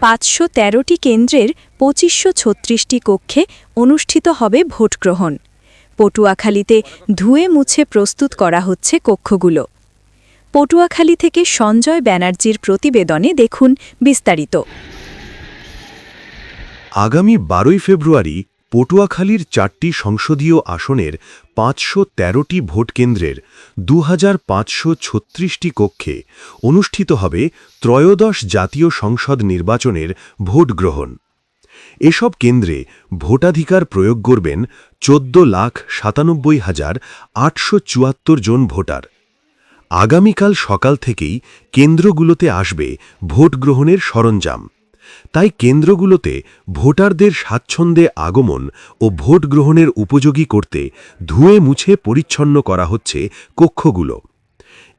পাঁচশো তেরোটি কেন্দ্রের পঁচিশশো ছত্রিশটি কক্ষে অনুষ্ঠিত হবে ভোটগ্রহণ। পটুয়াখালীতে ধুয়ে মুছে প্রস্তুত করা হচ্ছে কক্ষগুলো। পটুয়াখালী থেকে সঞ্জয় ব্যানার্জির প্রতিবেদনে দেখুন বিস্তারিত। আগামী বারোই ফেব্রুয়ারি পটুয়াখালীর চারটি সংসদীয় আসনের পাঁচশো তেরোটি ভোটকেন্দ্রের দু ছত্রিশটি কক্ষে অনুষ্ঠিত হবে ত্রয়োদশ জাতীয় সংসদ নির্বাচনের ভোট গ্রহণ। এসব কেন্দ্রে ভোটাধিকার প্রয়োগ করবেন চোদ্দ লাখ সাতানব্বই হাজার আটশো চুয়াত্তর জন ভোটার। আগামীকাল সকাল থেকেই কেন্দ্রগুলোতে আসবে ভোট গ্রহণের সরঞ্জাম। তাই কেন্দ্রগুলোতে ভোটারদের স্বাচ্ছন্দ্যে আগমন ও ভোট গ্রহণের উপযোগী করতে ধুয়ে মুছে পরিচ্ছন্ন করা হচ্ছে কক্ষগুলো।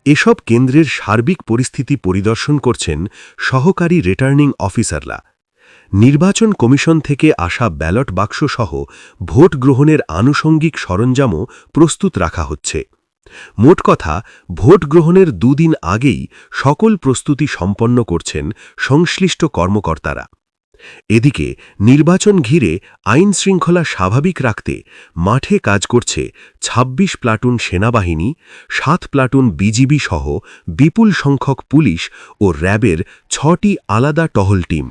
এসব কেন্দ্রের সার্বিক পরিস্থিতি পরিদর্শন করছেন সহকারী রিটার্নিং অফিসাররা। নির্বাচন কমিশন থেকে আসা ব্যালট বাক্সসহ ভোট গ্রহণের আনুষঙ্গিক সরঞ্জামও প্রস্তুত রাখা হচ্ছে। মোট কথা, ভোট গ্রহণের দুদিন আগেই সকল প্রস্তুতি সম্পন্ন করছেন সংশ্লিষ্ট কর্মকর্তারা। এদিকে, নির্বাচন ঘিরে আইন শৃঙ্খলা স্বাভাবিক রাখতে মাঠে কাজ করছে ২৬ প্লাটুন সেনাবাহিনী, সাত প্লাটুন বিজিবি সহ বিপুল সংখ্যক পুলিশ ও র্যাবের ছটি আলাদা টহল টিম।